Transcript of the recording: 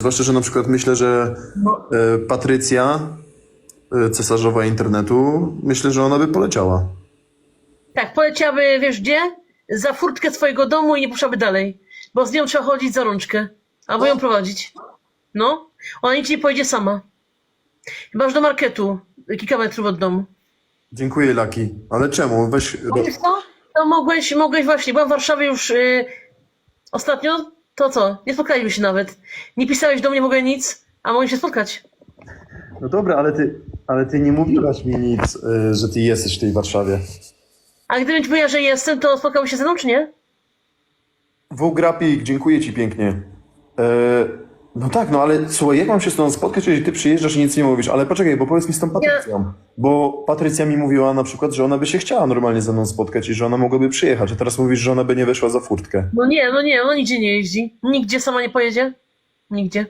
Zwłaszcza, że na przykład myślę, że No. e, Patrycja, e, cesarzowa internetu, myślę, że ona by poleciała. Tak, poleciały, wiesz gdzie? Za furtkę swojego domu i nie poszłaby dalej. Bo z nią trzeba chodzić za rączkę. Albo ją prowadzić. No. Ona nic nie pojedzie sama. Chyba aż do marketu. Kilka metrów od domu. Dziękuję, Laki. Ale czemu? Weź... Wiesz co? To mogłeś, mogłeś właśnie, byłam w Warszawie już y, ostatnio, to co? Nie spotkaliśmy się nawet. Nie pisałeś do mnie w ogóle nic, a mogli się spotkać. No dobra, ale ty, ale ty nie mówiłaś mi nic, e, że ty jesteś w tej Warszawie. A gdybym ci powiedziała, że jestem, to spotkałby się ze mną, czy nie? Wograpik, dziękuję ci pięknie. E, no tak, no ale słuchaj, jak mam się z tobą spotkać, jeżeli ty przyjeżdżasz i nic nie mówisz? Ale poczekaj, bo powiedz mi z tą Patrycją. Bo Patrycja mi mówiła na przykład, że ona by się chciała normalnie ze mną spotkać i że ona mogłaby przyjechać, a teraz mówisz, że ona by nie weszła za furtkę. No nie, no nie, ona nigdzie nie jeździ. Nigdzie sama nie pojedzie. Nigdzie.